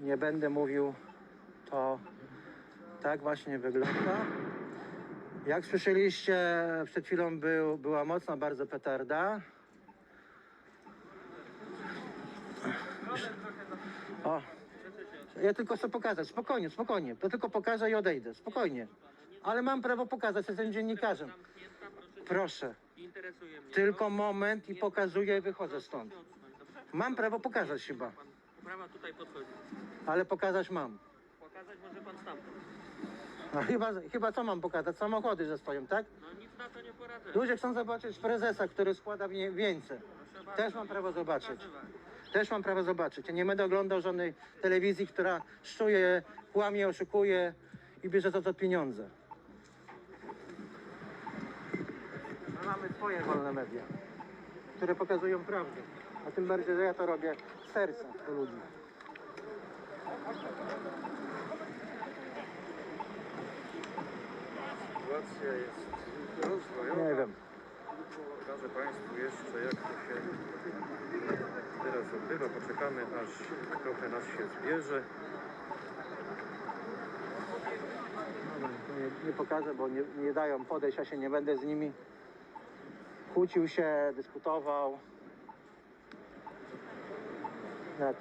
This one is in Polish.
nie będę mówił, to tak właśnie wygląda. Jak słyszeliście, przed chwilą był, była mocna bardzo petarda. O, ja tylko chcę pokazać, spokojnie, spokojnie. To tylko pokażę i odejdę, spokojnie. Ale mam prawo pokazać, jestem dziennikarzem. Proszę. Tylko moment i pokazuję i wychodzę stąd. Mam prawo pokazać chyba, Pan prawa tutaj podchodzi. ale pokazać mam. Pokazać może pan stamtąd. A chyba, chyba co mam pokazać? Samochody, że stoją, tak? No nic na to nie poradzę. Ludzie chcą zobaczyć prezesa, który składa wie- wieńce. Proszę bardzo. Też mam prawo zobaczyć. Pokazywać. Też mam prawo zobaczyć. Ja nie będę oglądał żadnej telewizji, która szczuje, kłamie, oszukuje i bierze za to pieniądze. My mamy swoje wolne media, które pokazują prawdę. A tym bardziej, że ja to robię z serca do ludzi. Sytuacja jest rozwojowa. Nie wiem. Pokażę Państwu jeszcze jak to się teraz odbywa. Poczekamy aż trochę nas się zbierze. No, Nie, nie pokażę, bo nie, nie dają podejść, ja się nie będę z nimi. Kłócił się, dyskutował. Jak